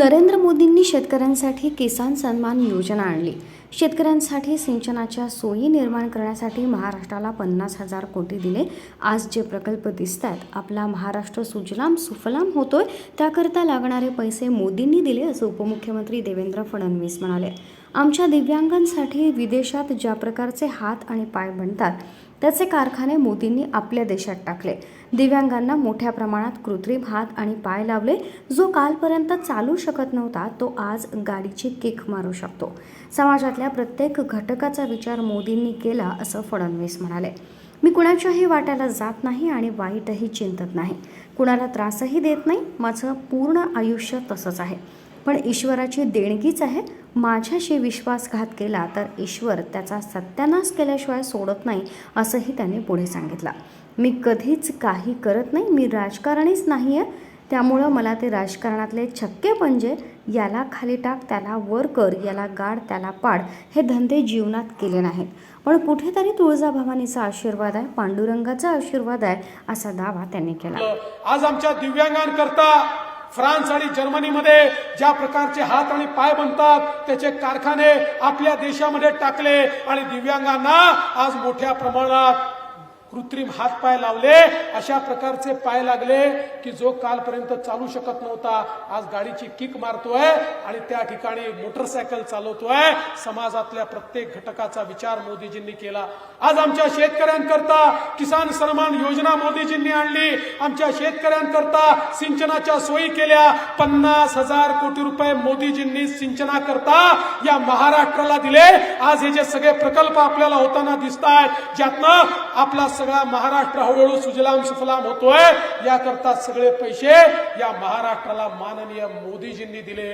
नरेंद्र मोदींनी शेतकऱ्यांसाठी किसान सन्मान योजना आणली. शेतकऱ्यांसाठी सिंचनाच्या सोयी निर्माण करण्यासाठी महाराष्ट्राला पन्नास हजार कोटी दिले. आज जे प्रकल्प दिसत आहेत आपला महाराष्ट्र सुजलाम सुफलाम होतोय त्याकरता लागणारे पैसे मोदींनी दिले असं उपमुख्यमंत्री देवेंद्र फडणवीस म्हणाले. आमच्या दिव्यांगांसाठी विदेशात ज्या प्रकारचे हात आणि पाय बनतात त्याचे कारखाने मोदींनी आपल्या देशात टाकले. दिव्यांगांना मोठ्या प्रमाणात कृत्रिम हात आणि पाय लावले जो कालपर्यंत चालू शकत नव्हता तो आज गाडीची किक मारू शकतो. समाजातल्या प्रत्येक घटकाचा विचार मोदींनी केला असं फडणवीस म्हणाले. मी कुणाच्याही वाट्याला जात नाही आणि वाईटही चिंतत नाही. कुणाला त्रासही देत नाही माझं पूर्ण आयुष्य तसंच आहे. पण ईश्वराची देणगीच आहे. माझ्याशी विश्वासघात केला तर ईश्वर त्याचा सत्यानाश केल्याशिवाय सोडत नाही असंही त्यांनी पुढे सांगितलं. मी कधीच काही करत नाही मी राजकारणीच नाही आहे त्यामुळं मला ते राजकारणातले छक्के पंजे याला खाली टाक त्याला वर कर याला गाड त्याला पाड हे धंदे जीवनात केले नाहीत. पण कुठेतरी तुळजाभवानीचा आशीर्वाद आहे पांडुरंगाचा आशीर्वाद आहे असा दावा त्यांनी केला. आज आमच्या दिव्यांगांकरता फ्रान्स आणि जर्मनीमध्ये ज्या प्रकारचे हात आणि पाय बनतात त्याचे कारखाने आपल्या देशामध्ये टाकले आणि दिव्यांगांना आज मोठ्या प्रमाणात कृत्रिम हात पाय लावले अशा प्रकारचे पाय लागले की जो कालपर्यंत चालू शकत नव्हता आज गाडीची किक मारतोय आणि त्या ठिकाणी मोटरसायकल चालवतोय. समाजातल्या प्रत्येक घटकाचा विचार मोदीजींनी केला. आज आमच्या शेतकऱ्यांकरता किसान सन्मान योजना मोदीजींनी आणली. आमच्या शेतकऱ्यांकरता सिंचनाच्या सोयी केल्या. पन्नास हजार कोटी रुपये मोदीजींनी सिंचनाकरता या महाराष्ट्राला दिले. आज हे जे सगळे प्रकल्प आपल्याला होताना दिसत आहेत ज्यातनं आपला सगळा महाराष्ट्र हळूहळू सुजलाम सुफलाम होतोय. याकरता सगळे पैसे या महाराष्ट्राला माननीय मोदीजींनी दिले.